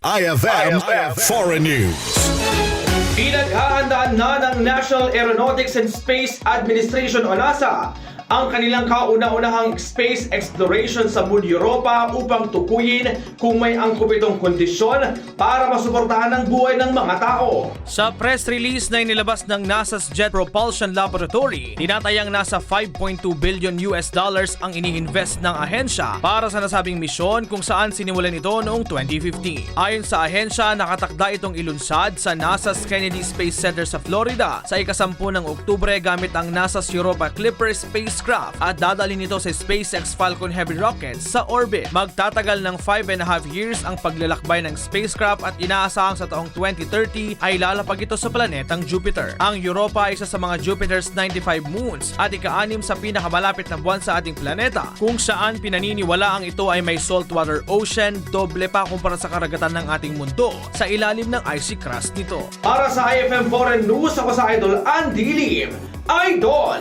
IFM, Foreign News. Pinaghahandaan na ng National Aeronautics and Space Administration o NASA ang kanilang kauna-unahang space exploration sa Moon Europa upang tukuyin kung may angkop itong kondisyon para masuportahan ang buhay ng mga tao. Sa press release na inilabas ng NASA's Jet Propulsion Laboratory, tinatayang nasa 5.2 billion US dollars ang ini-invest ng ahensya para sa nasabing misyon kung saan sinimulan ito noong 2015. Ayon sa ahensya, nakatakda itong ilunsad sa NASA's Kennedy Space Center sa Florida sa ikasampu ng Oktubre gamit ang NASA's Europa Clipper spacecraft at dadalhin ito sa SpaceX Falcon Heavy rockets sa orbit. Magtatagal ng 5 and a half years ang paglalakbay ng spacecraft at inaasahang sa taong 2030 ay lalapag ito sa planetang Jupiter. Ang Europa ay isa sa mga Jupiter's 95 moons at ika-anim sa pinakamalapit na buwan sa ating planeta kung saan pinaniniwala ang ito ay may saltwater ocean doble pa kumpara sa karagatan ng ating mundo sa ilalim ng icy crust nito. Para sa IFM Foreign News, ako sa Idol Andy Lim. Idol!